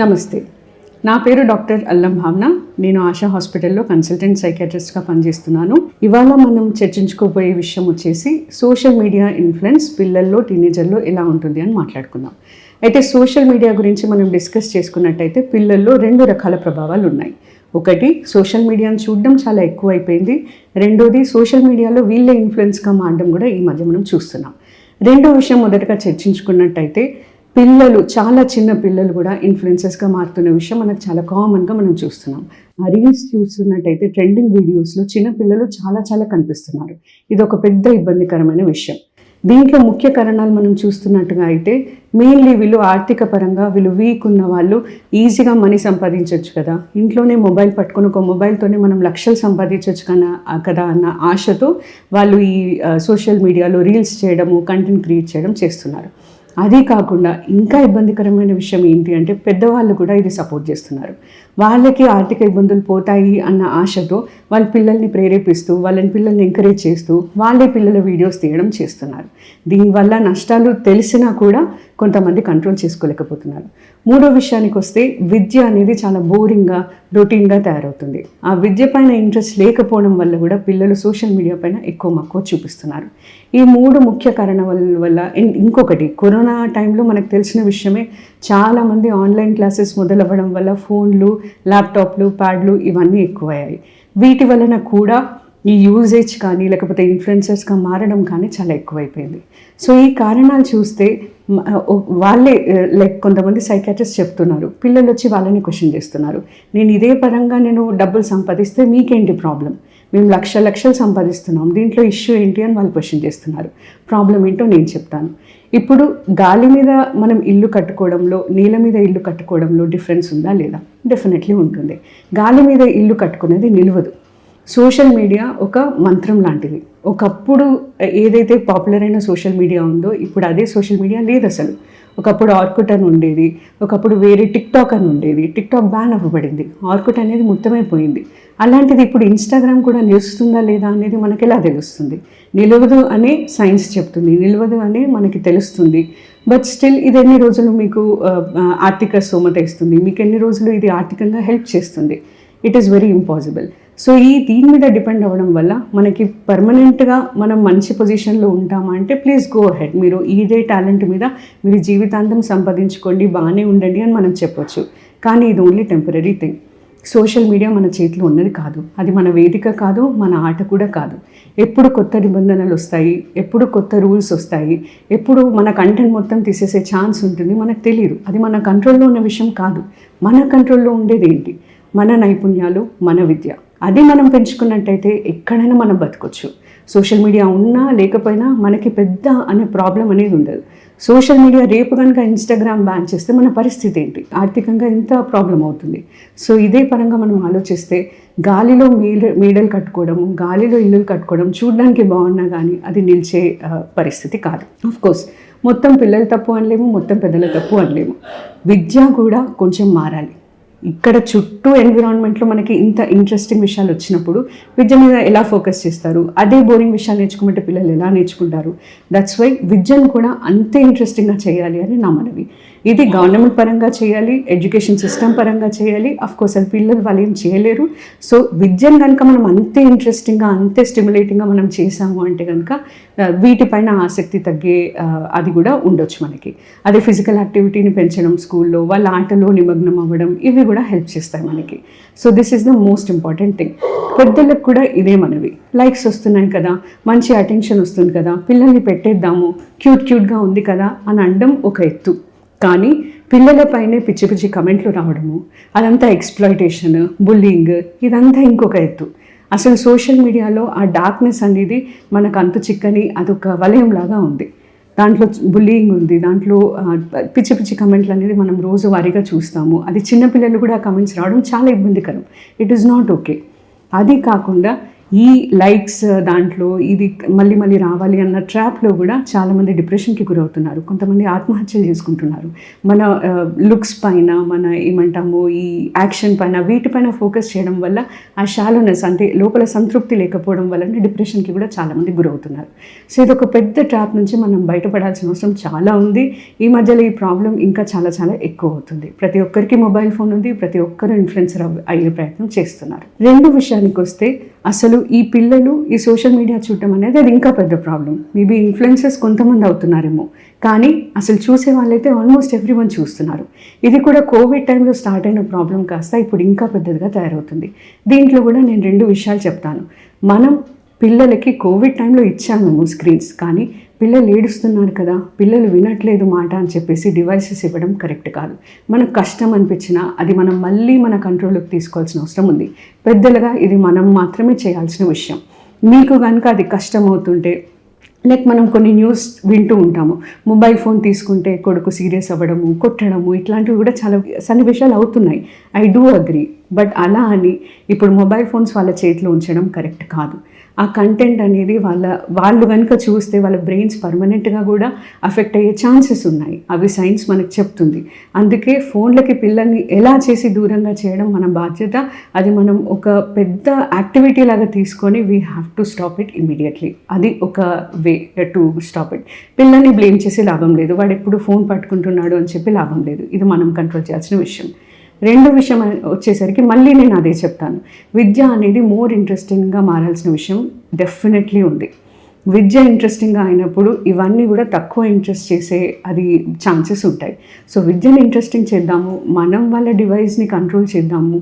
నమస్తే. నా పేరు డాక్టర్ అల్లం భావన. నేను ఆశా హాస్పిటల్లో కన్సల్టెంట్ సైకాట్రిస్ట్గా పనిచేస్తున్నాను. ఇవాళ మనం చర్చించుకోబోయే విషయం వచ్చేసి సోషల్ మీడియా ఇన్ఫ్లుయెన్స్ పిల్లల్లో టీనేజర్లో ఎలా ఉంటుంది అని మాట్లాడుకుందాం. అయితే సోషల్ మీడియా గురించి మనం డిస్కస్ చేసుకున్నట్టయితే పిల్లల్లో రెండు రకాల ప్రభావాలు ఉన్నాయి. ఒకటి సోషల్ మీడియాను చూడడం చాలా ఎక్కువ అయిపోయింది రెండోది సోషల్ మీడియాలో వీళ్ళే ఇన్ఫ్లుయెన్స్గా మారడం కూడా ఈ మధ్య మనం చూస్తున్నాం. రెండో విషయం మొదటగా చర్చించుకున్నట్టయితే పిల్లలు చాలా చిన్న పిల్లలు కూడా ఇన్ఫ్లుయెన్సెస్గా మారుతున్న విషయం మనకు చాలా కామన్గా మనం చూస్తున్నాం. ఆ రీల్స్ చూస్తున్నట్టయితే ట్రెండింగ్ వీడియోస్లో చిన్న పిల్లలు చాలా చాలా కనిపిస్తున్నారు. ఇది ఒక పెద్ద ఇబ్బందికరమైన విషయం. దీంట్లో ముఖ్య కారణాలు మనం చూస్తున్నట్టుగా అయితే మెయిన్లీ వీళ్ళు ఆర్థిక పరంగా వీళ్ళు వీక్ ఉన్న వాళ్ళు ఈజీగా మనీ సంపాదించవచ్చు కదా. ఇంట్లోనే మొబైల్ పట్టుకొని ఒక మొబైల్తోనే మనం లక్షలు సంపాదించవచ్చు కన్నా కదా అన్న ఆశతో వాళ్ళు ఈ సోషల్ మీడియాలో రీల్స్ చేయడము కంటెంట్ క్రియేట్ చేయడం చేస్తున్నారు. అదే కాకుండా ఇంకా ఇబ్బందికరమైన విషయం ఏంటి అంటే పెద్దవాళ్ళు కూడా ఇది సపోర్ట్ చేస్తున్నారు. వాళ్ళకి ఆర్థిక ఇబ్బందులు పోతాయి అన్న ఆశతో వాళ్ళ పిల్లల్ని ప్రేరేపిస్తూ వాళ్ళని పిల్లల్ని ఎంకరేజ్ చేస్తూ వాళ్ళే పిల్లల వీడియోస్ తీయడం చేస్తున్నారు. దీనివల్ల నష్టాలు తెలిసినా కూడా కొంతమంది కంట్రోల్ చేసుకోలేకపోతున్నారు. మూడో విషయానికి వస్తే విద్య అనేది చాలా బోరింగ్గా రొటీన్గా తయారవుతుంది. ఆ విద్య పైన ఇంట్రెస్ట్ లేకపోవడం వల్ల కూడా పిల్లలు సోషల్ మీడియా పైన ఎక్కువ మక్కువ చూపిస్తున్నారు. ఈ మూడు ముఖ్య కారణాల వల్ల ఇంకొకటి కరోనా టైంలో మనకు తెలిసిన విషయమే చాలామంది ఆన్లైన్ క్లాసెస్ మొదలవ్వడం వల్ల ఫోన్లు ల్యాప్టాప్లు ప్యాడ్లు ఇవన్నీ ఎక్కువయ్యాయి. వీటి వలన కూడా ఈ యూజేజ్ కానీ లేకపోతే ఇన్ఫ్లుయెన్సర్స్గా మారడం కానీ చాలా ఎక్కువైపోయింది. సో ఈ కారణాలు చూస్తే వాళ్ళే లైక్ కొంతమంది సైకాట్రిస్ట్ చెప్తున్నారు. పిల్లలు వచ్చి వాళ్ళని క్వశ్చన్ చేస్తున్నారు. నేను ఇదే పరంగా నేను డబ్బులు సంపాదిస్తే మీకేంటి ప్రాబ్లం మేము లక్ష లక్షలు సంపాదిస్తున్నాం. దీంట్లో ఇష్యూ ఏంటి అని వాళ్ళు క్వశ్చన్ చేస్తున్నారు. ప్రాబ్లం ఏంటో నేను చెప్తాను. ఇప్పుడు గాలి మీద మనం ఇల్లు కట్టుకోవడంలో నీళ్ళ మీద ఇల్లు కట్టుకోవడంలో డిఫరెన్స్ ఉందా లేదా? డెఫినెట్లీ ఉంటుంది. గాలి మీద ఇల్లు కట్టుకునేది నిలవదు. సోషల్ మీడియా ఒక మంత్రం లాంటిది. ఒకప్పుడు ఏదైతే పాపులర్ అయిన సోషల్ మీడియా ఉందో ఇప్పుడు అదే సోషల్ మీడియా లేదు అసలు. ఒకప్పుడు ఆర్కుట్ అని ఉండేది ఒకప్పుడు వేరే టిక్టాక్ అని ఉండేది టిక్టాక్ బ్యాన్ అవ్వబడింది. ఆర్కుట్ అనేది మొత్తమైపోయింది. అలాంటిది ఇప్పుడు ఇన్స్టాగ్రామ్ కూడా నిలుస్తుందా లేదా అనేది మనకి ఎలా తెలుస్తుంది? నిలవదు అనే సైన్స్ చెప్తుంది నిలవదు అనే మనకి తెలుస్తుంది. బట్ స్టిల్ ఇది ఎన్ని రోజులు మీకు ఆర్థిక స్తోమత ఇస్తుంది? మీకు ఎన్ని రోజులు ఇది ఆర్థికంగా హెల్ప్ చేస్తుంది? It is very impossible so ఈ దీని మీద డిపెండ్ అవ్వడం వల్ల మనకి పర్మనెంట్గా మనం మంచి పొజిషన్లో ఉంటామా అంటే ప్లీజ్ గో హెడ్ మీరు ఇదే టాలెంట్ మీద మీరు జీవితాంతం సంపాదించుకోండి బాగానే ఉండండి అని మనం చెప్పొచ్చు. కానీ ఇది only temporary thing social media మన చేతిలో ఉన్నది కాదు. అది మన వేదిక కాదు మన ఆట కూడా కాదు. ఎప్పుడు కొత్త నిబంధనలు వస్తాయి ఎప్పుడు కొత్త రూల్స్ వస్తాయి ఎప్పుడు మన కంటెంట్ మొత్తం తీసేసే ఛాన్స్ ఉంటుంది మనకు తెలియదు అది మన కంట్రోల్లో ఉన్న విషయం కాదు. మన కంట్రోల్లో ఉండేది ఏంటి? మన నైపుణ్యాలు మన విద్య. అది మనం పెంచుకున్నట్టయితే ఎక్కడైనా మనం బతకొచ్చు. సోషల్ మీడియా ఉన్నా లేకపోయినా మనకి పెద్ద అనే ప్రాబ్లం అనేది ఉండదు. సోషల్ మీడియా రేపు కనుక ఇన్స్టాగ్రామ్ బ్యాన్ చేస్తే మన పరిస్థితి ఏంటి? ఆర్థికంగా ఎంత ప్రాబ్లం అవుతుంది? సో ఇదే పరంగా మనం ఆలోచిస్తే గాలిలో మేడ మేడలు కట్టుకోవడము గాలిలో ఇల్లులు కట్టుకోవడం చూడడానికి బాగున్నా కానీ అది నిలిచే పరిస్థితి కాదు. కోర్స్ మొత్తం పిల్లల తప్పు అనలేము మొత్తం పెద్దల తప్పు అనలేము. విద్య కూడా కొంచెం మారాలి. ఇక్కడ చుట్టూ ఎన్విరాన్మెంట్లో మనకి ఇంత ఇంట్రెస్టింగ్ విషయాలు వచ్చినప్పుడు విద్య మీద ఎలా ఫోకస్ చేస్తారు? అదే బోరింగ్ విషయాలు నేర్చుకుంటే పిల్లలు ఎలా నేర్చుకుంటారు? దట్స్ వై విద్యను కూడా అంతే ఇంట్రెస్టింగ్గా చేయాలి అని నా మనవి. ఇది గవర్నమెంట్ పరంగా చేయాలి ఎడ్యుకేషన్ సిస్టమ్ పరంగా చేయాలి అఫ్ కోర్స్ అది పిల్లలు వాళ్ళు ఏం చేయలేరు. సో విద్యను కనుక మనం అంతే ఇంట్రెస్టింగ్గా అంతే స్టిమ్యులేటింగ్గా మనం చేసాము అంటే కనుక వీటిపైన ఆసక్తి తగ్గే అది కూడా ఉండొచ్చు మనకి. అదే ఫిజికల్ యాక్టివిటీని పెంచడం స్కూల్లో వాళ్ళ ఆటలో నిమగ్నం అవ్వడం ఇవి కూడా హెల్ప్ చేస్తాయి మనకి. So this is the most important thing పెద్దలకు కూడా ఇదే మనవి. లైక్స్ వస్తున్నాయి కదా మంచి అటెన్షన్ వస్తుంది కదా పిల్లల్ని పెట్టేద్దాము క్యూట్ క్యూట్గా ఉంది కదా అని అనడం ఒక ఎత్తు. కానీ పిల్లలపైనే పిచ్చి పిచ్చి కమెంట్లు రావడము అదంతా ఎక్స్ప్లాయిటేషన్ బుల్లింగ్ ఇదంతా ఇంకొక ఎత్తు. అసలు సోషల్ మీడియాలో ఆ డార్క్నెస్ అనేది మనకు అంతు చిక్కని అదొక వలయంలాగా ఉంది. దాంట్లో బుల్లింగ్ ఉంది దాంట్లో పిచ్చి పిచ్చి కమెంట్లు అనేది మనం రోజువారీగా చూస్తాము. అది చిన్నపిల్లలు కూడా కమెంట్స్ రావడం చాలా ఇబ్బందికరం. ఇట్ ఈస్ నాట్ ఓకే అది కాకుండా ఈ లైక్స్ uh, దాంట్లో ఇది మళ్ళీ మళ్ళీ రావాలి అన్న ట్రాప్లో కూడా చాలామంది డిప్రెషన్కి గురవుతున్నారు. కొంతమంది ఆత్మహత్యలు చేసుకుంటున్నారు. మన uh, లుక్స్ పైన మన ఏమంటాము ఈ యాక్షన్ పైన వీటిపైన ఫోకస్ చేయడం వల్ల ఆ షాలోనెస్ అంటే లోపల సంతృప్తి లేకపోవడం వల్ల డిప్రెషన్కి కూడా చాలామంది గురవుతున్నారు. సో ఇది ఒక పెద్ద ట్రాప్ నుంచి మనం బయటపడాల్సిన అవసరం చాలా ఉంది. ఈ మధ్యలో ఈ ప్రాబ్లం ఇంకా చాలా చాలా ఎక్కువ అవుతుంది. ప్రతి ఒక్కరికి మొబైల్ ఫోన్ ఉంది ప్రతి ఒక్కరు ఇన్ఫ్లుయెన్సర్ అయ్యే ప్రయత్నం చేస్తున్నారు. రెండు విషయానికి వస్తే అసలు ఈ పిల్లలు ఈ సోషల్ మీడియా చూడటం అనేది అది ఇంకా పెద్ద ప్రాబ్లం. మేబీ ఇన్ఫ్లుయెన్సెస్ కొంతమంది అవుతున్నారేమో. కానీ అసలు చూసే వాళ్ళైతే ఆల్మోస్ట్ ఎవ్రీ వన్ చూస్తున్నారు. ఇది కూడా కోవిడ్ టైంలో స్టార్ట్ అయిన ప్రాబ్లం కాస్త ఇప్పుడు ఇంకా పెద్దదిగా తయారవుతుంది. దీంట్లో కూడా నేను రెండు విషయాలు చెప్తాను. మనం పిల్లలకి కోవిడ్ టైంలో ఇచ్చాము స్క్రీన్స్. కానీ పిల్లలు ఏడుస్తున్నారు కదా పిల్లలు వినట్లేదు మాట అని చెప్పేసి డివైసెస్ ఇవ్వడం కరెక్ట్ కాదు. మనకు కష్టం అనిపించినా అది మనం మళ్ళీ మన కంట్రోల్లోకి తీసుకోవాల్సిన అవసరం ఉంది. పెద్దలుగా ఇది మనం మాత్రమే చేయాల్సిన విషయం. మీకు కనుక అది కష్టం అవుతుంటే లైక్ మనం కొన్ని న్యూస్ వింటూ ఉంటాము. మొబైల్ ఫోన్ తీసుకుంటే కొడుకు సీరియస్ అవ్వడము కొట్టడము ఇట్లాంటివి కూడా చాలా సన్నివేశాలు అవుతున్నాయి. ఐ డూ అగ్రీ బట్ అలా అని ఇప్పుడు మొబైల్ ఫోన్స్ వాళ్ళ చేతిలో ఉంచడం కరెక్ట్ కాదు. ఆ కంటెంట్ అనేది వాళ్ళ వాళ్ళు కనుక చూస్తే వాళ్ళ బ్రెయిన్స్ పర్మనెంట్గా కూడా అఫెక్ట్ అయ్యే ఛాన్సెస్ ఉన్నాయి. అవి సైన్స్ మనకు చెప్తుంది. అందుకే ఫోన్లకి పిల్లల్ని ఎలా చేసి దూరంగా చేయడం మన బాధ్యత అది మనం ఒక పెద్ద యాక్టివిటీ లాగా తీసుకొని we have to stop it immediately అది ఒక వే టు స్టాప్ ఇట్ పిల్లల్ని బ్లేమ్ చేసి లాభం లేదు. వాడు ఎప్పుడు ఫోన్ పట్టుకుంటున్నాడు అని చెప్పి లాభం లేదు. ఇది మనం కంట్రోల్ చేయాల్సిన విషయం. రెండో విషయం వచ్చేసరికి మళ్ళీ నేను అదే చెప్తాను. విద్య అనేది మోర్ ఇంట్రెస్టింగ్గా మారాల్సిన విషయం డెఫినెట్లీ ఉంది. విద్య ఇంట్రెస్టింగ్గా అయినప్పుడు ఇవన్నీ కూడా తక్కువ ఇంట్రెస్ట్ చేసే అది ఛాన్సెస్ ఉంటాయి. సో విద్యను ఇంట్రెస్టింగ్ చేద్దాము మనం వాళ్ళ డివైస్ని కంట్రోల్ చేద్దాము.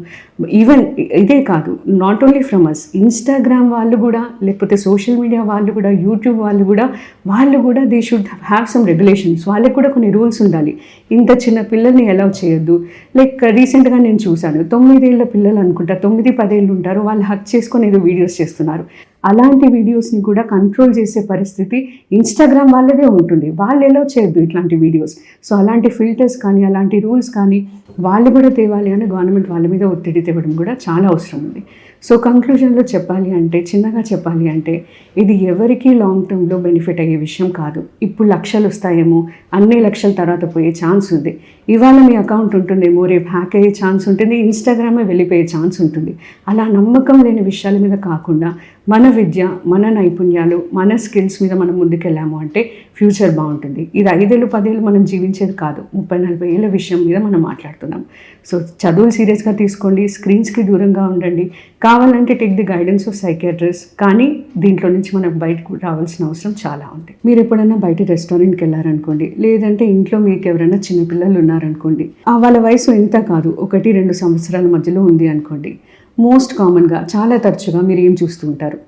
ఈవెన్ ఇదే కాదు not only from us Instagram వాళ్ళు కూడా లేకపోతే సోషల్ మీడియా వాళ్ళు కూడా యూట్యూబ్ వాళ్ళు కూడా వాళ్ళు కూడా they should have some regulations వాళ్ళకి కూడా కొన్ని రూల్స్ ఉండాలి. ఇంత చిన్న పిల్లల్ని అలౌ చేయొద్దు. లైక్ రీసెంట్గా నేను చూశాను తొమ్మిదేళ్ళ పిల్లలు అనుకుంటా తొమ్మిది పదేళ్ళు ఉంటారు వాళ్ళు హక్ చేసుకొని ఏదో వీడియోస్ చేస్తున్నారు. అలాంటి వీడియోస్ని కూడా కంట్రోల్ చేసే పరిస్థితి ఇన్స్టాగ్రామ్ వాళ్ళదే ఉంటుంది. వాళ్ళు ఎలా చేయొద్దు ఇట్లాంటి వీడియోస్ సో అలాంటి ఫిల్టర్స్ కానీ అలాంటి రూల్స్ కానీ వాళ్ళు కూడా తేవాలి అని గవర్నమెంట్ వాళ్ళ మీద ఒత్తిడి తేవడం కూడా చాలా అవసరం ఉంది. సో కంక్లూజన్లో చెప్పాలి అంటే చిన్నగా చెప్పాలి అంటే ఇది ఎవరికీ లాంగ్ టర్మ్లో బెనిఫిట్ అయ్యే విషయం కాదు. ఇప్పుడు లక్షలు వస్తాయేమో అన్ని లక్షల తర్వాత పోయే ఛాన్స్ ఉంది. ఇవాళ మీ అకౌంట్ ఉంటుందేమో రేపు హ్యాక్ అయ్యే ఛాన్స్ ఉంటుంది ఇన్స్టాగ్రామే వెళ్ళిపోయే ఛాన్స్ ఉంటుంది. అలా నమ్మకం లేని విషయాల మీద కాకుండా మన విద్య మన నైపుణ్యాలు మన స్కిల్స్ మీద మనం ముందుకెళ్ళాము అంటే ఫ్యూచర్ బాగుంటుంది. ఇది ఐదేళ్ళు పదేళ్ళు మనం జీవించేది కాదు. ముప్పై నలభై ఏళ్ళ విషయం మీద మనం మాట్లాడుతున్నాం. సో చదువులు సీరియస్గా తీసుకోండి స్క్రీన్స్కి దూరంగా ఉండండి. కావాలంటే take the guidance of psychiatrist కానీ దీంట్లో నుంచి మనకు బయటకు రావాల్సిన అవసరం చాలా ఉంది. మీరు ఎప్పుడైనా బయట రెస్టారెంట్కి వెళ్ళారనుకోండి లేదంటే ఇంట్లో మీకు ఎవరైనా చిన్నపిల్లలు ఉన్నారనుకోండి వాళ్ళ వయసు ఎంత కాదు ఒకటి రెండు సంవత్సరాల మధ్యలో ఉంది అనుకోండి మోస్ట్ కామన్గా చాలా తరచుగా మీరు ఏం చూస్తూ ఉంటారు?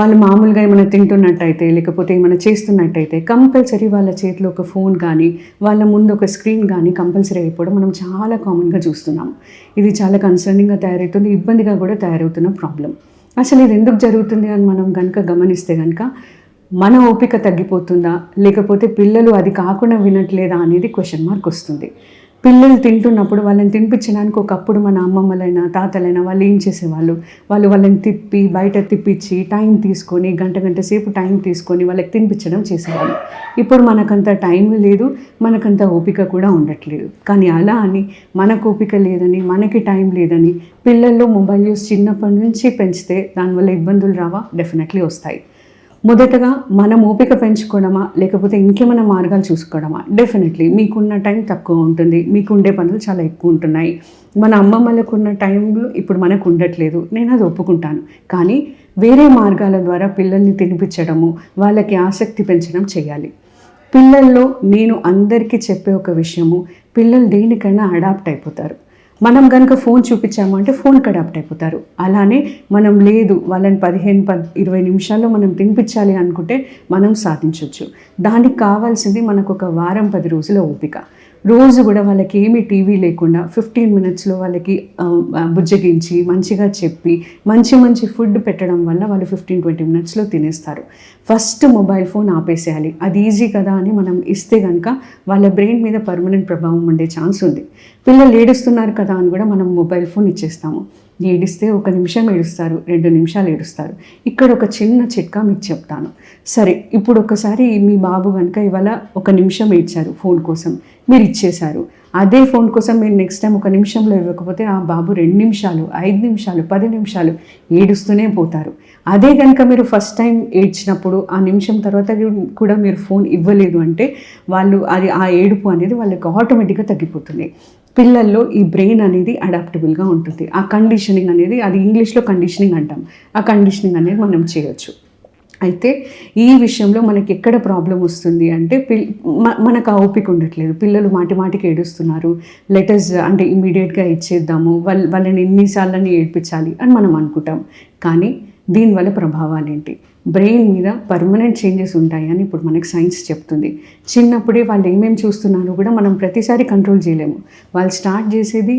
వాళ్ళు మామూలుగా ఏమైనా తింటున్నట్టయితే లేకపోతే ఏమైనా చేస్తున్నట్టయితే కంపల్సరీ వాళ్ళ చేతిలో ఒక ఫోన్ కానీ వాళ్ళ ముందు ఒక స్క్రీన్ కానీ కంపల్సరీ అయిపోవడం మనం చాలా కామన్గా చూస్తున్నాం ఇది చాలా కన్సర్నింగ్గా తయారవుతుంది ఇబ్బందిగా కూడా తయారవుతున్న ప్రాబ్లం అసలు ఇది ఎందుకు జరుగుతుంది అని మనం కనుక గమనిస్తే కనుక మన ఓపిక తగ్గిపోతుందా? లేకపోతే పిల్లలు అది కాకుండా వినట్లేదా అనేది క్వశ్చన్ మార్క్ వస్తుంది. పిల్లలు తింటున్నప్పుడు వాళ్ళని తినిపించడానికి ఒకప్పుడు మన అమ్మమ్మలైనా తాతలైనా వాళ్ళు ఏం చేసేవాళ్ళు? వాళ్ళు వాళ్ళని తిప్పి బయట తిప్పించి టైం తీసుకొని గంట గంట సేపు టైం తీసుకొని వాళ్ళకి తినిపించడం చేసేవాళ్ళు. ఇప్పుడు మనకంత టైం లేదు మనకంత ఓపిక కూడా ఉండట్లేదు. కానీ అలా అని మనకు ఓపిక లేదని మనకి టైం లేదని పిల్లల్లో మొబైల్ యూస్ చిన్నప్పటి నుంచి పెంచితే దానివల్ల ఇబ్బందులు రావా? డెఫినెట్లీ వస్తాయి. మొదటగా మనం ఓపిక పెంచుకోవడమా లేకపోతే ఇంకేమైనా మార్గాలు చూసుకోవడమా? డెఫినెట్లీ మీకున్న టైం తక్కువ ఉంటుంది. మీకు ఉండే పనులు చాలా ఎక్కువ ఉంటున్నాయి. మన అమ్మమ్మలకు ఉన్న టైంలో ఇప్పుడు మనకు ఉండట్లేదు. నేను అది ఒప్పుకుంటాను. కానీ వేరే మార్గాల ద్వారా పిల్లల్ని తినిపించడము వాళ్ళకి ఆసక్తి పెంచడం చేయాలి. పిల్లల్లో నేను అందరికీ చెప్పే ఒక విషయము పిల్లలు దేనికైనా అడాప్ట్ అయిపోతారు. మనం కనుక ఫోన్ చూపించాము అంటే ఫోన్కి అడాప్ట్ అయిపోతారు. అలానే మనం లేదు వాళ్ళని పదిహేను పద్ ఇరవై నిమిషాల్లో మనం తినిపించాలి అనుకుంటే మనం సాధించవచ్చు దానికి కావాల్సింది మనకు ఒక వారం పది రోజుల ఓపిక. రోజు కూడా వాళ్ళకి ఏమీ టీవీ లేకుండా ఫిఫ్టీన్ మినిట్స్లో వాళ్ళకి బుజ్జగించి మంచిగా చెప్పి మంచి మంచి ఫుడ్ పెట్టడం వల్ల వాళ్ళు ఫిఫ్టీన్ ట్వంటీ మినిట్స్లో తినేస్తారు. ఫస్ట్ మొబైల్ ఫోన్ ఆపేసేయాలి. అది ఈజీ కదా అని మనం ఇస్తే కనుక వాళ్ళ బ్రెయిన్ మీద పర్మనెంట్ ప్రభావం ఉండే ఛాన్స్ ఉంది. పిల్లలు ఏడుస్తున్నారు కదా అని కూడా మనం మొబైల్ ఫోన్ ఇచ్చేస్తాము. ఏడిస్తే ఒక నిమిషం ఏడుస్తారు రెండు నిమిషాలు ఏడుస్తారు. ఇక్కడ ఒక చిన్న చిట్కా మీకు చెప్తాను. సరే ఇప్పుడు ఒకసారి మీ బాబు కనుక ఇవాళ ఒక నిమిషం ఏడ్చారు ఫోన్ కోసం మీరు ఇచ్చేశారు. అదే ఫోన్ కోసం మీరు నెక్స్ట్ టైం ఒక నిమిషంలో ఇవ్వకపోతే ఆ బాబు రెండు నిమిషాలు ఐదు నిమిషాలు పది నిమిషాలు ఏడుస్తూనే పోతారు. అదే కనుక మీరు ఫస్ట్ టైం ఏడ్చినప్పుడు ఆ నిమిషం తర్వాత కూడా మీరు ఫోన్ ఇవ్వలేదు అంటే వాళ్ళు అది ఆ ఏడుపు అనేది వాళ్ళకి ఆటోమేటిక్గా తగ్గిపోతుంది. పిల్లల్లో ఈ బ్రెయిన్ అనేది అడాప్టబుల్గా ఉంటుంది. ఆ కండిషనింగ్ అనేది అది ఇంగ్లీష్లో కండిషనింగ్ అంటాం. ఆ కండిషనింగ్ అనేది మనం చేయొచ్చు. అయితే ఈ విషయంలో మనకి ఎక్కడ ప్రాబ్లం వస్తుంది అంటే పిల్ మనకు ఆ ఓపిక ఉండట్లేదు. పిల్లలు మాటి మాటికి ఏడుస్తున్నారు. లెటర్స్ అంటే ఇమీడియట్గా ఇచ్చేద్దాము. వాళ్ళ వాళ్ళని ఎన్నిసార్లని ఏడ్పించాలి అని మనం అనుకుంటాం. కానీ దీనివల్ల ప్రభావాలు ఏంటి బ్రెయిన్ మీద పర్మనెంట్ చేంజెస్ ఉంటాయని ఇప్పుడు మనకి సైన్స్ చెప్తుంది. చిన్నప్పుడే వాళ్ళు ఏమేమి చూస్తున్నారో కూడా మనం ప్రతిసారి కంట్రోల్ చేయలేము. వాళ్ళు స్టార్ట్ చేసేది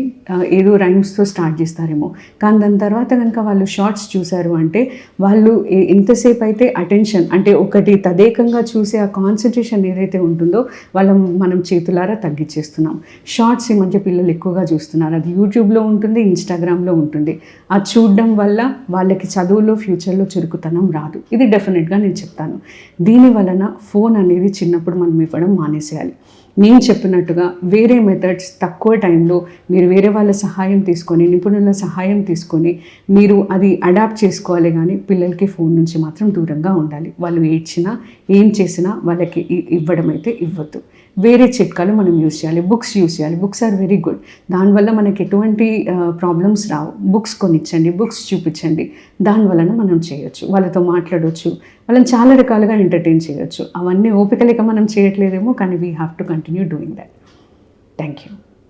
ఏదో రైమ్స్తో స్టార్ట్ చేస్తారేమో. కానీ దాని తర్వాత కనుక వాళ్ళు షార్ట్స్ చూశారు అంటే వాళ్ళు ఎంతసేపు అయితే అటెన్షన్ అంటే ఒకటి తదేకంగా చూసే ఆ కాన్సన్ట్రేషన్ ఏదైతే ఉంటుందో వాళ్ళ మనం చేతులారా తగ్గించేస్తున్నాం. షార్ట్స్ ఈ మధ్య పిల్లలు ఎక్కువగా చూస్తున్నారు. అది యూట్యూబ్లో ఉంటుంది ఇన్స్టాగ్రామ్లో ఉంటుంది. అది చూడడం వల్ల వాళ్ళకి చదువులో ఫ్యూచర్లో చురుకుతనం రాదు. ఇది డెఫినెట్గా నేను చెప్తాను. దీని వలన ఫోన్ అనేది చిన్నప్పుడు మనం ఇవ్వడం మానేసేయాలి. నేను చెప్పినట్టుగా వేరే మెథడ్స్ తక్కువ టైంలో మీరు వేరే వాళ్ళ సహాయం తీసుకొని నిపుణుల సహాయం తీసుకొని మీరు అది అడాప్ట్ చేసుకోవాలి కానీ పిల్లలకి ఫోన్ నుంచి మాత్రం దూరంగా ఉండాలి. వాళ్ళు ఏడ్చినా ఏం చేసినా వాళ్ళకి ఇవ్వడం అయితే ఇవ్వద్దు. వేరే చిట్కాలు మనం యూస్ చేయాలి. బుక్స్ యూస్ చేయాలి. బుక్స్ ఆర్ వెరీ గుడ్ దానివల్ల మనకి ఎటువంటి ప్రాబ్లమ్స్ రావు. బుక్స్ కొనిచ్చండి బుక్స్ చూపించండి. దానివలన మనం చేయొచ్చు. వాళ్ళతో మాట్లాడవచ్చు వాళ్ళని చాలా రకాలుగా ఎంటర్టైన్ చేయొచ్చు. అవన్నీ ఓపిక లేక మనం చేయట్లేదేమో కానీ we have to continue doing that thank you